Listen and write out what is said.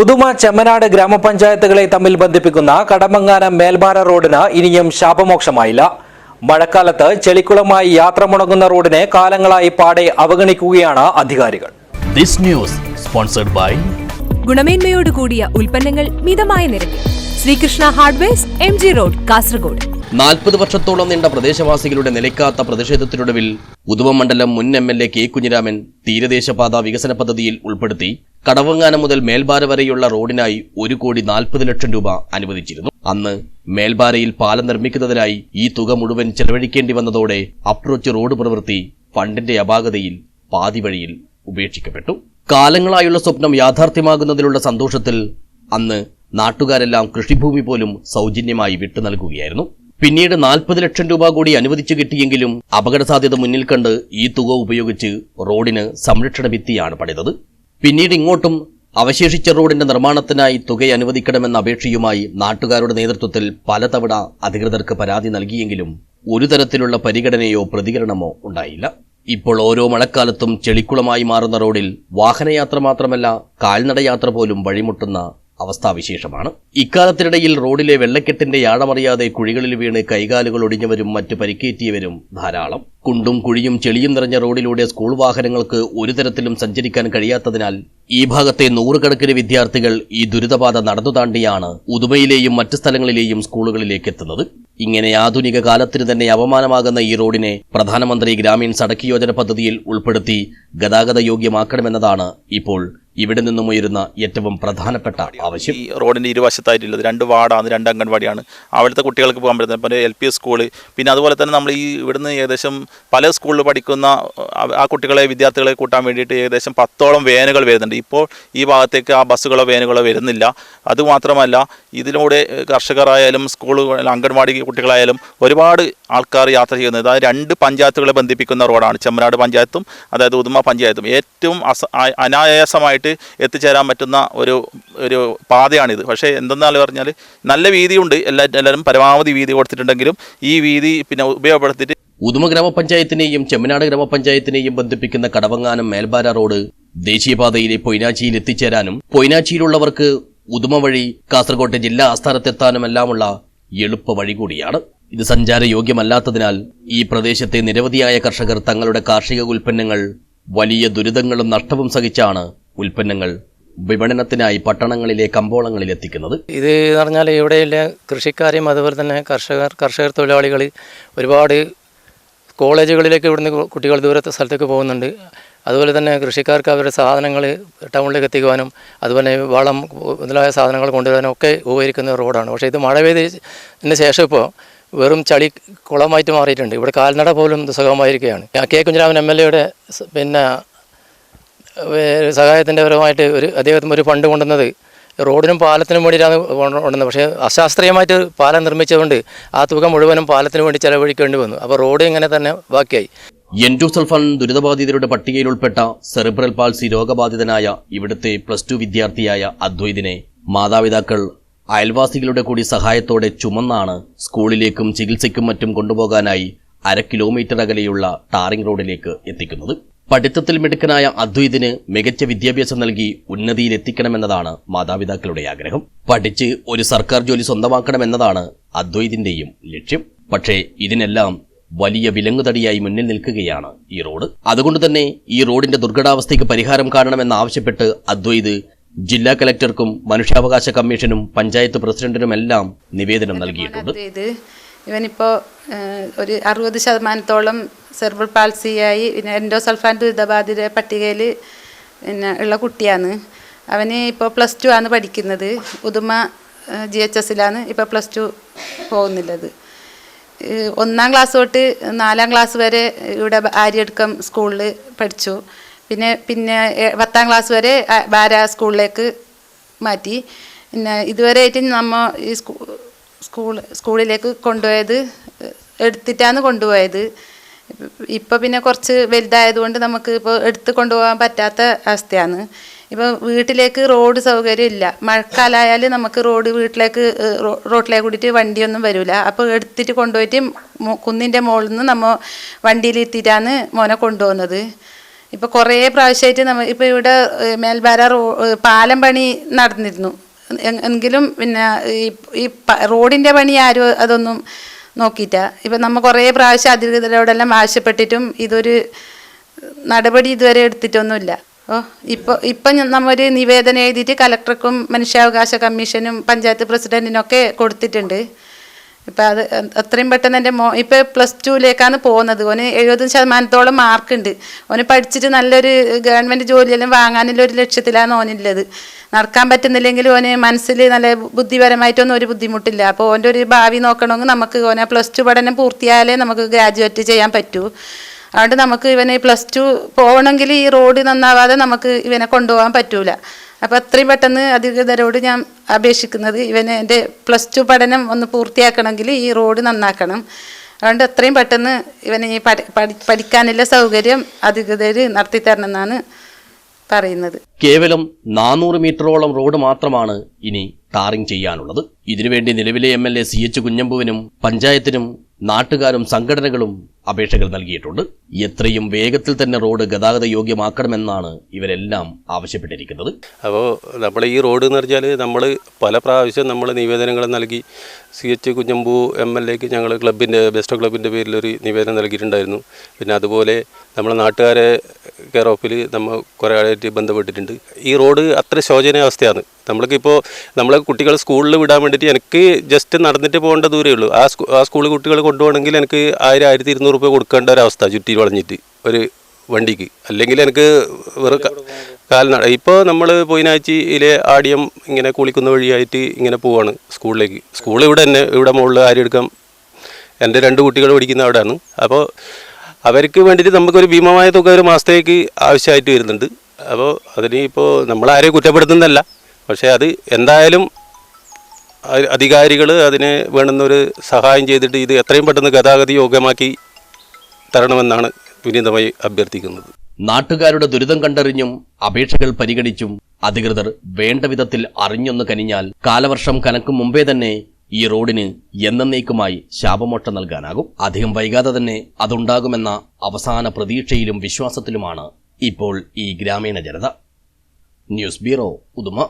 ഉദുമ ചെമ്മനാട് ഗ്രാമപഞ്ചായത്തുകളെ തമ്മിൽ ബന്ധിപ്പിക്കുന്ന കടമങ്ങാനം മേൽമാര റോഡിന് ഇനിയും ശാപമോക്ഷമായില്ല. മഴക്കാലത്ത് ചെളിക്കുളമായി യാത്ര മുടങ്ങുന്ന റോഡിനെ കാലങ്ങളായി പാടെ അവഗണിക്കുകയാണ് അധികാരികൾ. ദിസ് ന്യൂസ് സ്പോൺസർഡ് ബൈ ഗുണമേന്മയോട് കൂടിയ ഉൽപ്പന്നങ്ങൾ മിതമായ നിരക്കിൽ. Srikrishna hardwares M G road Kasargod. നാൽപ്പത് വർഷത്തോളം നീണ്ട പ്രദേശവാസികളുടെ നിലയ്ക്കാത്ത പ്രതിഷേധത്തിനൊടുവിൽ ഉദുമ മണ്ഡലം മുൻ M L A K Kunhiraman തീരദേശപാത വികസന പദ്ധതിയിൽ ഉൾപ്പെടുത്തി കടവങ്ങാനം മുതൽ മേൽബാര വരെയുള്ള റോഡിനായി ഒരു കോടി നാൽപ്പത് ലക്ഷം രൂപ അനുവദിച്ചിരുന്നു. അന്ന് മേൽബാരയിൽ പാലം നിർമ്മിക്കുന്നതിനായി ഈ തുക മുഴുവൻ ചെലവഴിക്കേണ്ടി വന്നതോടെ അപ്രോച്ച് റോഡ് പ്രവൃത്തി ഫണ്ടിന്റെ അപാകതയിൽ പാതിവഴിയിൽ ഉപേക്ഷിക്കപ്പെട്ടു. കാലങ്ങളായുള്ള സ്വപ്നം യാഥാർത്ഥ്യമാകുന്നതിലുള്ള സന്തോഷത്തിൽ അന്ന് നാട്ടുകാരെല്ലാം കൃഷിഭൂമി പോലും സൗജന്യമായി വിട്ടു നൽകുകയായിരുന്നു. പിന്നീട് നാൽപ്പത് ലക്ഷം രൂപ കൂടി അനുവദിച്ചു കിട്ടിയെങ്കിലും അപകട സാധ്യത മുന്നിൽ കണ്ട് ഈ തുക ഉപയോഗിച്ച് റോഡിന് സംരക്ഷണ ഭിത്തിയാണ് പണിതത്. പിന്നീട് ഇങ്ങോട്ടും അവശേഷിച്ച റോഡിന്റെ നിർമ്മാണത്തിനായി തുക അനുവദിക്കണമെന്ന അപേക്ഷയുമായി നാട്ടുകാരുടെ നേതൃത്വത്തിൽ പലതവണ അധികൃതർക്ക് പരാതി നൽകിയെങ്കിലും ഒരു തരത്തിലുള്ള പരിഗണനയോ പ്രതികരണമോ ഉണ്ടായില്ല. ഇപ്പോൾ ഓരോ മഴക്കാലത്തും ചെളിക്കുളമായി മാറുന്ന റോഡിൽ വാഹനയാത്ര മാത്രമല്ല കാൽനടയാത്ര പോലും വഴിമുട്ടുന്ന അവസ്ഥാവിശേഷമാണ്. ഇക്കാലത്തിനിടയിൽ റോഡിലെ വെള്ളക്കെട്ടിന്റെ ആഴമറിയാതെ കുഴികളിൽ വീണ് കൈകാലുകൾ ഒടിഞ്ഞവരും മറ്റ് പരിക്കേറ്റിയവരും ധാരാളം. കുണ്ടും കുഴിയും ചെളിയും നിറഞ്ഞ റോഡിലൂടെ സ്കൂൾ വാഹനങ്ങൾക്ക് ഒരു തരത്തിലും സഞ്ചരിക്കാൻ കഴിയാത്തതിനാൽ ഈ ഭാഗത്തെ നൂറുകണക്കിന് വിദ്യാർത്ഥികൾ ഈ ദുരിതപാത നടന്നു താണ്ടിയാണ് ഉദുമയിലെയും മറ്റ് സ്ഥലങ്ങളിലെയും സ്കൂളുകളിലേക്ക് എത്തുന്നത്. ഇങ്ങനെ ആധുനിക കാലത്തിന് തന്നെ അപമാനമാകുന്ന ഈ റോഡിനെ പ്രധാനമന്ത്രി ഗ്രാമീൺ സടക്ക് യോജന പദ്ധതിയിൽ ഉൾപ്പെടുത്തി ഗതാഗത യോഗ്യമാക്കണമെന്നതാണ് ഇപ്പോൾ ഇവിടെ നിന്നും ഉയരുന്ന ഏറ്റവും പ്രധാനപ്പെട്ട ആവശ്യം. ഈ റോഡിന്റെ ഇരുവശത്തായിട്ടുള്ളത് രണ്ട് വാർഡാണ് രണ്ട് അംഗൻവാടിയാണ്. അവിടുത്തെ കുട്ടികൾക്ക് പോകാൻ പറ്റുന്നത് പിന്നെ എൽ പി സ്കൂൾ പിന്നെ അതുപോലെ തന്നെ നമ്മൾ ഈ ഇവിടുന്ന് ഏകദേശം പല സ്കൂളിൽ പഠിക്കുന്ന ആ- ആ കുട്ടികളെ വിദ്യാർത്ഥികളെ കൂട്ടാൻ വേണ്ടിയിട്ട് ഏകദേശം പത്തോളം വേനുകൾ വരുന്നുണ്ട്. ഇപ്പോൾ ഈ ഭാഗത്തേക്ക് ആ ബസ്സുകളോ വേനുകളോ വരുന്നില്ല. അതുമാത്രമല്ല ഇതിലൂടെ കർഷകരായാലും സ്കൂളുകൾ അംഗൻവാടി കുട്ടികളായാലും ഒരുപാട് ആൾക്കാർ യാത്ര ചെയ്യുന്നത്. അതായത് രണ്ട് പഞ്ചായത്തുകളെ ബന്ധിപ്പിക്കുന്ന റോഡാണ്. ചെമ്മനാട് പഞ്ചായത്തും അതായത് ഉദുമ പഞ്ചായത്തും. ഏറ്റവും അസ അനായാസമായിട്ട് എത്തിച്ചേരാൻ പറ്റുന്ന ഒരു ഒരു പാതയാണിത്. പക്ഷേ എന്തെന്നാൽ പറഞ്ഞാൽ നല്ല വീതിയുണ്ട്. എല്ലാ എല്ലാവരും പരമാവധി വീതി കൊടുത്തിട്ടുണ്ടെങ്കിലും ഈ വീതി പിന്നെ ഉപയോഗപ്പെടുത്തിയിട്ട് ഉദുമ ഗ്രാമപഞ്ചായത്തിനെയും ചെമ്മനാട് ഗ്രാമപഞ്ചായത്തിനെയും ബന്ധിപ്പിക്കുന്ന കടവങ്ങാനം മേൽബാര റോഡ് ദേശീയപാതയിലെ പൊയ്നാച്ചിയിൽ എത്തിച്ചേരാനും പൊയ്നാച്ചിയിലുള്ളവർക്ക് ഉദുമ വഴി കാസർകോട്ടെ ജില്ലാ ആസ്ഥാനത്തെത്താനുമെല്ലാമുള്ള എളുപ്പ വഴി കൂടിയാണ്. ഇത് സഞ്ചാര യോഗ്യമല്ലാത്തതിനാൽ ഈ പ്രദേശത്തെ നിരവധിയായ കർഷകർ തങ്ങളുടെ കാർഷിക ഉൽപ്പന്നങ്ങൾ വലിയ ദുരിതങ്ങളും നഷ്ടവും സഹിച്ചാണ് ഉൽപ്പന്നങ്ങൾ വിപണനത്തിനായി പട്ടണങ്ങളിലെ കമ്പോളങ്ങളിൽ എത്തിക്കുന്നത്. ഇത് പറഞ്ഞാൽ ഇവിടെയുള്ള കൃഷിക്കാരെയും അതുപോലെ തന്നെ കർഷകർ കർഷകർ തൊഴിലാളികൾ ഒരുപാട് കോളേജുകളിലേക്ക് ഇവിടുന്ന് കുട്ടികൾ ദൂരത്തെ സ്ഥലത്തേക്ക് പോകുന്നുണ്ട്. അതുപോലെ തന്നെ കൃഷിക്കാർക്ക് അവരുടെ സാധനങ്ങൾ ടൗണിലേക്ക് എത്തിക്കുവാനും അതുപോലെ വളം മുതലായ സാധനങ്ങൾ കൊണ്ടുവരാനും ഒക്കെ ഉപകരിക്കുന്ന റോഡാണ്. പക്ഷേ ഇത് മഴ പെയ്തതിന് ശേഷം ഇപ്പോൾ വെറും ചളി കുളമായിട്ട് മാറിയിട്ടുണ്ട്. ഇവിടെ കാൽനട പോലും ദുസ്സഹമായിരിക്കുകയാണ് കെ കുഞ്ഞിരാമൻ എം എൽ എയുടെ പിന്നെ സഹായത്തിന്റെ പരമായിട്ട് ഒരു അദ്ദേഹത്തിന് ഒരു ഫണ്ട് കൊണ്ടുവന്നത് റോഡിനും പാലത്തിനും വേണ്ടിയിട്ടാണ് കൊണ്ടുവന്നത്. പക്ഷേ അശാസ്ത്രീയമായിട്ട് പാലം നിർമ്മിച്ചതുകൊണ്ട് ആ തുക മുഴുവനും പാലത്തിന് വേണ്ടി ചെലവഴിക്കേണ്ടി വന്നു. അപ്പോൾ റോഡ് ഇങ്ങനെ തന്നെ ബാക്കിയായി. എൻഡോസൾഫാൻ ദുരിതബാധിതരുടെ പട്ടികയിൽ ഉൾപ്പെട്ട സെറിബ്രൽ പാൾസി രോഗബാധിതനായ ഇവിടുത്തെ പ്ലസ് ടു വിദ്യാർത്ഥിയായ അദ്വൈതിനെ മാതാപിതാക്കൾ അയൽവാസികളുടെ കൂടി സഹായത്തോടെ ചുമന്നാണ് സ്കൂളിലേക്കും ചികിത്സയ്ക്കും മറ്റും കൊണ്ടുപോകാനായി അര കിലോമീറ്റർ അകലെയുള്ള ടാറിംഗ് റോഡിലേക്ക് എത്തിക്കുന്നത്. പഠിത്തത്തിൽ മിടുക്കനായ അദ്വൈതിന് മികച്ച വിദ്യാഭ്യാസം നൽകി ഉന്നതിയിലെത്തിക്കണമെന്നതാണ് മാതാപിതാക്കളുടെ ആഗ്രഹം. പഠിച്ച് ഒരു സർക്കാർ ജോലി സ്വന്തമാക്കണമെന്നതാണ് അദ്വൈതിന്റെയും ലക്ഷ്യം. പക്ഷേ ഇതിനെല്ലാം വലിയ വിലങ്ങുതടിയായി മുന്നിൽ നിൽക്കുകയാണ് ഈ റോഡ്. അതുകൊണ്ട് തന്നെ ഈ റോഡിന്റെ ദുർഘടാവസ്ഥയ്ക്ക് പരിഹാരം കാണണമെന്നാവശ്യപ്പെട്ട് അദ്വൈത് ജില്ലാ കലക്ടർക്കും മനുഷ്യാവകാശ കമ്മീഷനും പഞ്ചായത്ത് പ്രസിഡന്റിനുമെല്ലാം നിവേദനം നൽകിയിട്ടുണ്ട്. ഇവനിപ്പോൾ ഒരു അറുപത് ശതമാനത്തോളം സെർബൽ പാൽസിയായി പിന്നെ എൻഡോസൾഫാൻ ദുരിതബാധിത പട്ടികയിൽ പിന്നെ ഉള്ള കുട്ടിയാണ്. അവന് ഇപ്പോൾ പ്ലസ് ടു ആണ് പഠിക്കുന്നത്. ഉദുമ ജി എച്ച് എസിലാണ് ഇപ്പോൾ പ്ലസ് ടു പോകുന്നുള്ളത്. ഒന്നാം ക്ലാസ് തൊട്ട് നാലാം ക്ലാസ് വരെ ഇവിടെ ആര്യടുക്കം സ്കൂളിൽ പഠിച്ചു. പിന്നെ പിന്നെ പത്താം ക്ലാസ് വരെ ബാര സ്കൂളിലേക്ക് മാറ്റി. പിന്നെ ഇതുവരെ ആയിട്ട് നമ്മൾ ഈ സ്കൂൾ സ്കൂളിലേക്ക് കൊണ്ടുപോയത് എടുത്തിട്ടാണ് കൊണ്ടുപോയത്. ഇപ്പോൾ പിന്നെ കുറച്ച് വലുതായതുകൊണ്ട് നമുക്ക് ഇപ്പോൾ എടുത്ത് കൊണ്ടുപോകാൻ പറ്റാത്ത അവസ്ഥയാണ്. ഇപ്പോൾ വീട്ടിലേക്ക് റോഡ് സൗകര്യം ഇല്ല മഴക്കാലമായാൽ നമുക്ക് റോഡ് വീട്ടിലേക്ക് റോട്ടിലേക്ക് കൂടിയിട്ട് വണ്ടിയൊന്നും വരില്ല അപ്പോൾ എടുത്തിട്ട് കൊണ്ടുപോയിട്ട് കുന്നിന്റെ മുകളിൽ നിന്ന് നമ്മൾ വണ്ടിയിൽ എത്തിയിട്ടാണ് മോനെ കൊണ്ടുപോകുന്നത്. ഇപ്പോൾ കുറേ പ്രാവശ്യമായിട്ട് നമ്മ ഇപ്പോൾ ഇവിടെ മേൽബാര റോ പാലം പണി നടന്നിരുന്നു. എങ്കിലും പിന്നെ ഈ റോഡിന്റെ പണി ആരും അതൊന്നും നോക്കിയിട്ട. ഇപ്പം നമ്മൾ കുറേ പ്രാവശ്യം അധികൃതരോടെല്ലാം ആവശ്യപ്പെട്ടിട്ടും ഇതൊരു നടപടി ഇതുവരെ എടുത്തിട്ടൊന്നുമില്ല. ഇപ്പോൾ ഇപ്പം നമ്മൊരു നിവേദനം എഴുതിയിട്ട് കലക്ടർക്കും മനുഷ്യാവകാശ കമ്മീഷനും പഞ്ചായത്ത് പ്രസിഡന്റിനൊക്കെ കൊടുത്തിട്ടുണ്ട്. ഇപ്പം അത് അത്രയും പെട്ടെന്ന് എന്റെ മോ ഇപ്പോൾ പ്ലസ് ടുവിലേക്കാണ് പോകുന്നത്. ഓന് എഴുപത് ശതമാനത്തോളം മാർക്കുണ്ട്. ഓന് പഠിച്ചിട്ട് നല്ലൊരു ഗവൺമെന്റ് ജോലിയെല്ലാം വാങ്ങാനുള്ള ഒരു ലക്ഷ്യത്തിലാണ് ഓനുള്ളത്. നടക്കാൻ പറ്റുന്നില്ലെങ്കിൽ ഓന് മനസ്സിൽ നല്ല ബുദ്ധിപരമായിട്ടൊന്നും ഒരു ബുദ്ധിമുട്ടില്ല. അപ്പോൾ ഓന്റെ ഒരു ഭാവി നോക്കണമെങ്കിൽ നമുക്ക് ഓനെ പ്ലസ് ടു പഠനം പൂർത്തിയായാലേ നമുക്ക് ഗ്രാജുവേറ്റ് ചെയ്യാൻ പറ്റൂ. അതുകൊണ്ട് നമുക്ക് ഇവനെ പ്ലസ് ടു പോകണമെങ്കിൽ ഈ റോഡ് നന്നാവാതെ നമുക്ക് ഇവനെ കൊണ്ടുപോകാൻ പറ്റൂല. അപ്പോൾ അത്രയും പെട്ടെന്ന് അധികൃതരോട് ഞാൻ അപേക്ഷിക്കുന്നത് ഇവനെ എന്റെ പ്ലസ് ടു പഠനം ഒന്ന് പൂർത്തിയാക്കണമെങ്കിൽ ഈ റോഡ് നന്നാക്കണം. അതുകൊണ്ട് അത്രയും പെട്ടെന്ന് ഇവനെ ഈ പഠി പഠി- പഠിക്കാനുള്ള സൗകര്യം അധികൃതർ നടത്തി തരണം എന്നാണ് പറയുന്നത്. കേവലം നാനൂറ് മീറ്ററോളം റോഡ് മാത്രമാണ് ഇനി ടാറിംഗ് ചെയ്യാനുള്ളത്. ഇതിനുവേണ്ടി നിലവിലെ M L A C H കുഞ്ഞമ്പുവിനും പഞ്ചായത്തിനും നാട്ടുകാരും സംഘടനകളും അപേക്ഷകൾ നൽകിയിട്ടുണ്ട്. എത്രയും വേഗത്തിൽ തന്നെ റോഡ് ഗതാഗത യോഗ്യമാക്കണമെന്നാണ് ഇവരെല്ലാം ആവശ്യപ്പെട്ടിരിക്കുന്നത്. അപ്പോൾ നമ്മൾ ഈ റോഡ് എന്ന് പറഞ്ഞാൽ നമ്മൾ പല പ്രാവശ്യം നമ്മൾ നിവേദനങ്ങൾ നൽകി. C H Kunhambu M L എക്ക് ഞങ്ങൾ ക്ലബിന്റെ ബെസ്റ്റ് ക്ലബിന്റെ പേരിൽ ഒരു നിവേദനം നൽകിയിട്ടുണ്ടായിരുന്നു. പിന്നെ അതുപോലെ നമ്മളെ നാട്ടുകാരെ കെയർ ഓഫിൽ നമ്മൾ കുറേ ആളായിട്ട് ബന്ധപ്പെട്ടിട്ടുണ്ട്. ഈ റോഡ് അത്ര ശോചനീയാവസ്ഥയാണ് നമ്മൾക്കിപ്പോൾ നമ്മളെ കുട്ടികൾ സ്കൂളിൽ വിടാൻ വേണ്ടിയിട്ട് എനിക്ക് ജസ്റ്റ് നടന്നിട്ട് പോകേണ്ട ദൂരമേ ഉള്ളൂ. ആ സ്കൂൾ ആ സ്കൂളിൽ കുട്ടികൾ കൊണ്ടുപോകണമെങ്കിൽ എനിക്ക് ആയിരം ആയിരത്തി ഇരുന്നൂറ് രൂപ കൊടുക്കേണ്ട ഒരവസ്ഥ ചുറ്റി വളഞ്ഞിട്ട് ഒരു വണ്ടിക്ക്. അല്ലെങ്കിൽ എനിക്ക് വെറും കാൽനട ഇപ്പോൾ നമ്മൾ പൊയിനാഴ്ചയിലെ ആടിയം ഇങ്ങനെ കുളിക്കുന്ന വഴിയായിട്ട് ഇങ്ങനെ പോവാണ് സ്കൂളിലേക്ക്. സ്കൂൾ ഇവിടെ തന്നെ ഇവിടെ മുകളിൽ ആരും എടുക്കാം എന്റെ രണ്ട് കുട്ടികൾ പഠിക്കുന്ന അവിടെയാണ്. അപ്പോൾ അവർക്ക് വേണ്ടിയിട്ട് നമുക്കൊരു ഭീമമായ തുക ഒരു മാസത്തേക്ക് ആവശ്യമായിട്ട് വരുന്നുണ്ട്. അപ്പോൾ അതിന് ഇപ്പോൾ നമ്മളാരെയും കുറ്റപ്പെടുത്തുന്നതല്ല. പക്ഷേ അത് എന്തായാലും അധികാരികൾ അതിന് വേണ്ടുന്നൊരു സഹായം ചെയ്തിട്ട് ഇത് എത്രയും പെട്ടെന്ന് ഗതാഗത യോഗ്യമാക്കി തരണമെന്നാണ് വിനീതമായി അഭ്യർത്ഥിക്കുന്നത്. നാട്ടുകാരുടെ ദുരിതം കണ്ടറിഞ്ഞും അപേക്ഷകൾ പരിഗണിച്ചും അധികൃതർ വേണ്ട വിധത്തിൽ അറിഞ്ഞൊന്ന് കനിഞ്ഞാൽ കാലവർഷം കനക്കും മുമ്പേ തന്നെ ഈ റോഡിന് എന്നേക്കുമായി ശാപമോട്ട നൽകാനാകും. അധികം വൈകാതെ തന്നെ അതുണ്ടാകുമെന്ന അവസാന പ്രതീക്ഷയിലും വിശ്വാസത്തിലുമാണ് ഇപ്പോൾ ഈ ഗ്രാമീണ ജനത. News bureau Uduma.